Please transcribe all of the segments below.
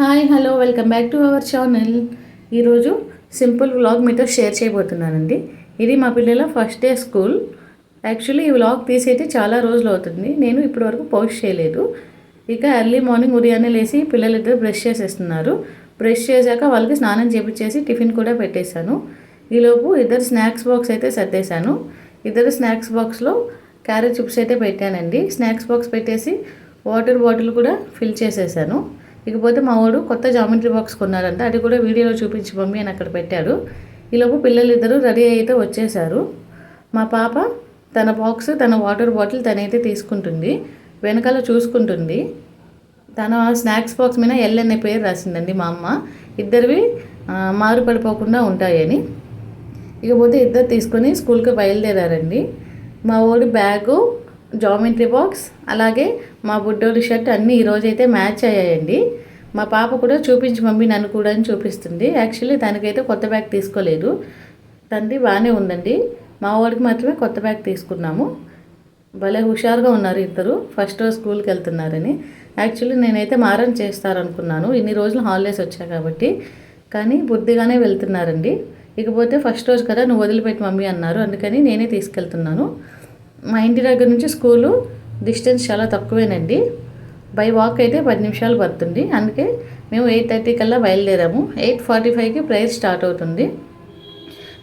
Hi hello welcome back to our channel. ఈరోజు simple vlog మీతో share చేయబోతున్నానండి. ఇది మా పిల్లల ఫస్ట్ డే స్కూల్. యాక్చువల్లీ ఈ వ్లాగ్ తీసైతే చాలా రోజులు అవుతుంది. నేను ఇప్పటివరకు పోస్ట్ చేయలేదు. ఇక ఎర్లీ మార్నింగ్ ఉదయాన్నే లేచి పిల్లలిద్దరు బ్రష్ చేసేస్తున్నారు. బ్రష్ చేశాక వాళ్ళకి స్నానం చేపించేసి టిఫిన్ కూడా పెట్టేశాను. ఈలోపు ఇద్దరు స్నాక్స్ బాక్స్ అయితే సర్దేశాను. ఇద్దరు స్నాక్స్ బాక్స్లో క్యారెట్ చిప్స్ అయితే పెట్టానండి. స్నాక్స్ బాక్స్ పెట్టేసి వాటర్ బాటిల్ కూడా ఫిల్ చేసేసాను ఇకపోతే మా వాడు కొత్త జామెట్రీ బాక్స్ కొన్నారంట. అది కూడా వీడియోలో చూపించి మమ్మీ అని అక్కడ పెట్టాడు ఈలోపు పిల్లలిద్దరూ రెడీ అయితే వచ్చేసారు మా పాప తన బాక్స్ తన వాటర్ బాటిల్ తనైతే తీసుకుంటుంది. వెనకాల చూసుకుంటుంది. తన స్నాక్స్ బాక్స్ మీద ఎల్ అనే పేరు రాసిందండి మా అమ్మ. ఇద్దరివి మారుపడిపోకుండా మారు పడిపోకుండా ఉంటాయని. ఇకపోతే ఇద్దరు తీసుకొని స్కూల్కి బయలుదేరారండి. మా ఓడి బ్యాగు జామెట్రీ బాక్స్ అలాగే మా బుడ్డోడి షర్ట్ అన్నీ ఈరోజైతే మ్యాచ్ అయ్యాయండి. మా పాప కూడా చూపించి మమ్మీ నన్ను కూడా అని చూపిస్తుంది. యాక్చువల్లీ దానికైతే కొత్త బ్యాగ్ తీసుకోలేదు. తండ్రి బాగానే ఉందండి. మా వాడికి మాత్రమే కొత్త బ్యాగ్ తీసుకున్నాము. భలే హుషారుగా ఉన్నారు ఇద్దరు. ఫస్ట్ రోజు స్కూల్కి వెళ్తున్నారని. యాక్చువల్లీ నేనైతే మారం చేస్తారనుకున్నాను. ఇన్ని రోజులు హాలిడేస్ వచ్చాయి కాబట్టి. కానీ బుద్ధిగానే వెళ్తున్నారండి. ఇకపోతే ఫస్ట్ రోజు కదా నువ్వు వదిలిపెట్టి మమ్మీ అన్నారు. అందుకని నేనే తీసుకెళ్తున్నాను. మా ఇంటి దగ్గర నుంచి స్కూలు డిస్టెన్స్ చాలా తక్కువేనండి. బై వాక్ అయితే పది నిమిషాలు పడుతుంది. అందుకే మేము ఎయిట్ థర్టీ కల్లా బయలుదేరాము. ఎయిట్ ఫార్టీ ఫైవ్కి ప్రేయర్ స్టార్ట్ అవుతుంది.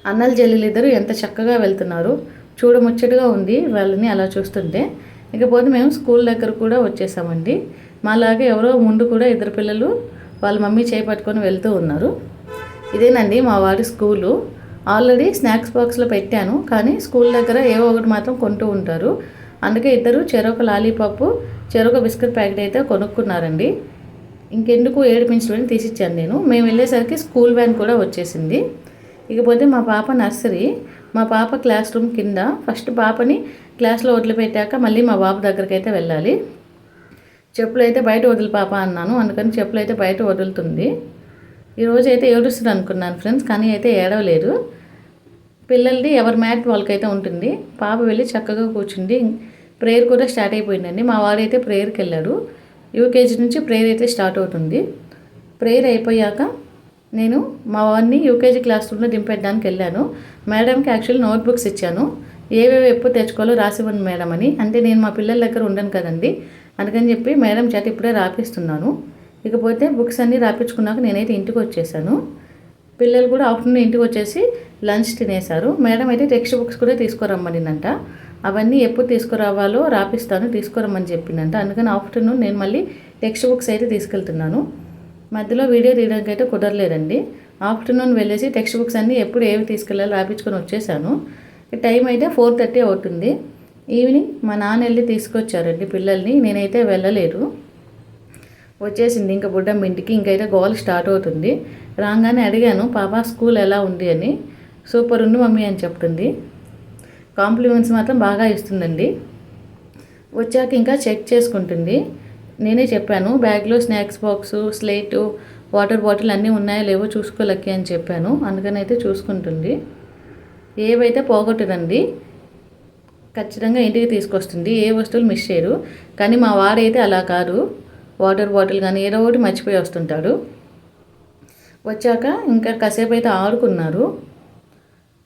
అన్నల చెల్లెలు ఇద్దరు ఎంత చక్కగా వెళ్తున్నారు. చూడముచ్చటగా ఉంది వాళ్ళని అలా చూస్తుంటే. ఇకపోతే మేము స్కూల్ దగ్గర కూడా వచ్చేసామండి. మాలాగే ఎవరో ముందు కూడా ఇద్దరు పిల్లలు వాళ్ళ మమ్మీ చేయి పట్టుకొని వెళ్తూ ఉన్నారు. ఇదేనండి మా వారి స్కూలు. ఆల్రెడీ స్నాక్స్ బాక్స్లో పెట్టాను కానీ స్కూల్ దగ్గర ఏవో ఒకటి మాత్రం కొంటూ ఉంటారు. అందుకే ఇద్దరు చెరొక లాలీపాప్ చెరొక బిస్కెట్ ప్యాకెట్ అయితే కొనుక్కున్నారండి. ఇంకెందుకు ఏడిపించడం తీసిచ్చాను నేను. మేము వెళ్ళేసరికి స్కూల్ వ్యాన్ కూడా వచ్చేసింది. ఇకపోతే మా పాప నర్సరీ మా పాప క్లాస్ రూమ్ కింద ఫస్ట్ పాపని క్లాస్లో వదిలిపెట్టాక మళ్ళీ మా బాబు దగ్గరికి అయితే వెళ్ళాలి. చెప్పులు అయితే బయట వదిలి పాప అన్నాను అందుకని చెప్పులు అయితే బయట వదులుతుంది. ఈరోజు అయితే ఏడుస్తుంది అనుకున్నాను ఫ్రెండ్స్ కానీ అయితే ఏడవలేదు. పిల్లలది ఎవరి మ్యాట్ వాళ్ళకైతే ఉంటుంది. పాప వెళ్ళి చక్కగా కూర్చుంది. ప్రేయర్ కూడా స్టార్ట్ అయిపోయిందండి. మా వాడైతే ప్రేయర్కి వెళ్ళాడు. యూకేజీ నుంచి ప్రేయర్ అయితే స్టార్ట్ అవుతుంది. ప్రేయర్ అయిపోయాక నేను మా వాడిని యూకేజీ క్లాస్ రూమ్లో దింపెట్టడానికి వెళ్ళాను. మేడంకి యాక్చువల్లీ నోట్బుక్స్ ఇచ్చాను. ఏవేవి ఎప్పుడు తెచ్చుకోవాలో రాసివ్వండి మేడం అని. అంటే నేను మా పిల్లల దగ్గర ఉండను కదండి. అందుకని చెప్పి మేడం చేత ఇప్పుడే రాపిస్తున్నాను. ఇకపోతే బుక్స్ అన్నీ రాపించుకున్నాక నేనైతే ఇంటికి వచ్చేసాను. పిల్లలు కూడా ఆఫ్టర్నూన్ ఇంటికి వచ్చేసి లంచ్ తినేశారు. మేడం అయితే టెక్స్ట్ బుక్స్ కూడా తీసుకురమ్మనిందంట. అవన్నీ ఎప్పుడు తీసుకురావాలో రాపిస్తాను తీసుకురమ్మని చెప్పిందంట. అందుకని ఆఫ్టర్నూన్ నేను మళ్ళీ టెక్స్ట్ బుక్స్ అయితే తీసుకెళ్తున్నాను. మధ్యలో వీడియో తీయడానికి అయితే కుదరలేదండి. ఆఫ్టర్నూన్ వెళ్ళేసి టెక్స్ట్ బుక్స్ అన్నీ ఎప్పుడు ఏవి తీసుకెళ్ళాలో రాపించుకొని వచ్చేసాను. టైం అయితే ఫోర్ థర్టీ అవుతుంది. ఈవినింగ్ మా నాన్న వెళ్ళి తీసుకొచ్చారండి పిల్లల్ని. నేనైతే వెళ్ళలేదు. వచ్చేసింది. ఇంకా బుడ్డమ్మ ఇంటికి. ఇంకైతే గోల్ స్టార్ట్ అవుతుంది. రాగానే అడిగాను పాప స్కూల్ ఎలా ఉంది? అని. సూపర్ ఉంది మమ్మీ అని చెప్తుంది. కాంప్లిమెంట్స్ మాత్రం బాగా ఇస్తుందండి. వచ్చాక ఇంకా చెక్ చేసుకుంటుంది. నేనే చెప్పాను బ్యాగ్లో snacks box slate water bottle అన్నీ ఉన్నాయో లేవో చూసుకోలకి అని చెప్పాను. అందుకని అయితే చూసుకుంటుంది. ఏవైతే పోగొట్టదండి ఖచ్చితంగా ఇంటికి తీసుకొస్తుంది. ఏ వస్తువులు మిస్ చేయరు. కానీ మా వాడైతే అలా కాదు. వాటర్ బాటిల్ కానీ ఏదో ఒకటి మర్చిపోయి వస్తుంటాడు. వచ్చాక ఇంకా కాసేపు అయితే ఆడుకున్నారు.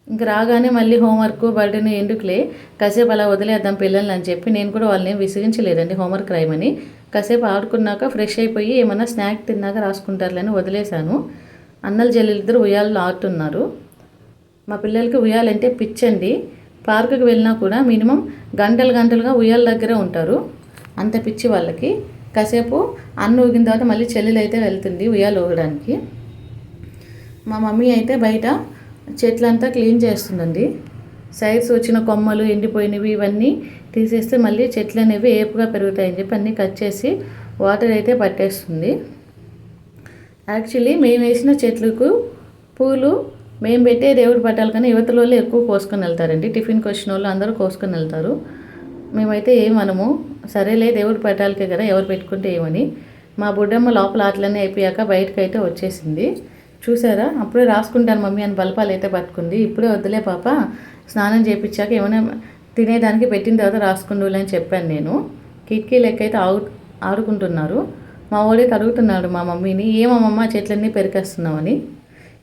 ఇంక రాగానే మళ్ళీ హోంవర్క్ బర్త్డేని ఎందుకులే కాసేపు అలా వదిలేద్దాం పిల్లల్ని అని చెప్పి నేను కూడా వాళ్ళని విసిగించలేదండి హోంవర్క్ రాయమని కాసేపు ఆడుకున్నాక ఫ్రెష్ అయిపోయి ఏమైనా స్నాక్ తిన్నాక రాసుకుంటారులేని వదిలేశాను. అన్నల జల్లిద్దరు ఉయ్యాలలో ఆడుతున్నారు. మా పిల్లలకి ఉయ్యాలంటే పిచ్చండి. పార్కుకి వెళ్ళినా కూడా మినిమం గంటలు గంటలుగా ఉయ్యాల దగ్గరే ఉంటారు. అంత పిచ్చి వాళ్ళకి. కాసేపు అన్న ఊగిన తర్వాత మళ్ళీ చెల్లెలు అయితే వెళ్తుంది ఉయ్యాలు ఊగడానికి. మా మమ్మీ అయితే బయట చెట్లంతా క్లీన్ చేస్తుందండి. సైడ్స్ వచ్చిన కొమ్మలు ఎండిపోయినవి ఇవన్నీ తీసేస్తే మళ్ళీ చెట్లు అనేవి ఏపుగా పెరుగుతాయని చెప్పి అన్నీ కట్ చేసి వాటర్ అయితే పట్టేస్తుంది. యాక్చువల్లీ మేము వేసిన చెట్లకు పూలు మేము పెట్టే దేవుడు పట్టాలి కానీ యువతల వాళ్ళు ఎక్కువ కోసుకొని వెళ్తారండి. టిఫిన్కి వచ్చిన వాళ్ళు అందరూ కోసుకొని వెళ్తారు. మేమైతే ఏమనము సరేలే దేవుడు పట్టాలకే కదా ఎవరు పెట్టుకుంటే ఏమని. మా బుడ్డమ్మ లోపల ఆటలన్నీ అయిపోయాక బయటకు అయితే వచ్చేసింది. చూసారా? అప్పుడే రాసుకుంటాను మమ్మీ అని బల్పాలు అయితే పట్టుకుంది. ఇప్పుడే వద్దులే పాప స్నానం చేయించాక ఏమైనా తినేదానికి పెట్టిన తర్వాత రాసుకుందులే అని చెప్పాను నేను. కిటికీ లెక్క అయితే ఆడు ఆడుకుంటున్నారు. మా వాడే తరుగుతున్నాడు మా మమ్మీని. ఏమమ్మమ్మ చెట్లన్నీ పెరికేస్తున్నామని.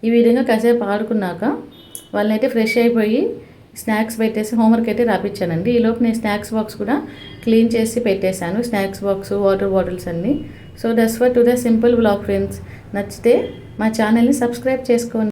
ఈ విధంగా కాసేపు ఆడుకున్నాక వాళ్ళైతే ఫ్రెష్ అయిపోయి స్నాక్స్ పెట్టేసి హోంవర్క్ అయితే రాపించానండి ఈలోపు నేను స్నాక్స్ బాక్స్ కూడా క్లీన్ చేసి పెట్టేశాను. స్నాక్స్ బాక్స్ వాటర్ బాటిల్స్ అన్నీ. So thus far to the simple blog friends. నచ్చితే మా ఛానల్ని సబ్స్క్రైబ్ చేసుకోండి.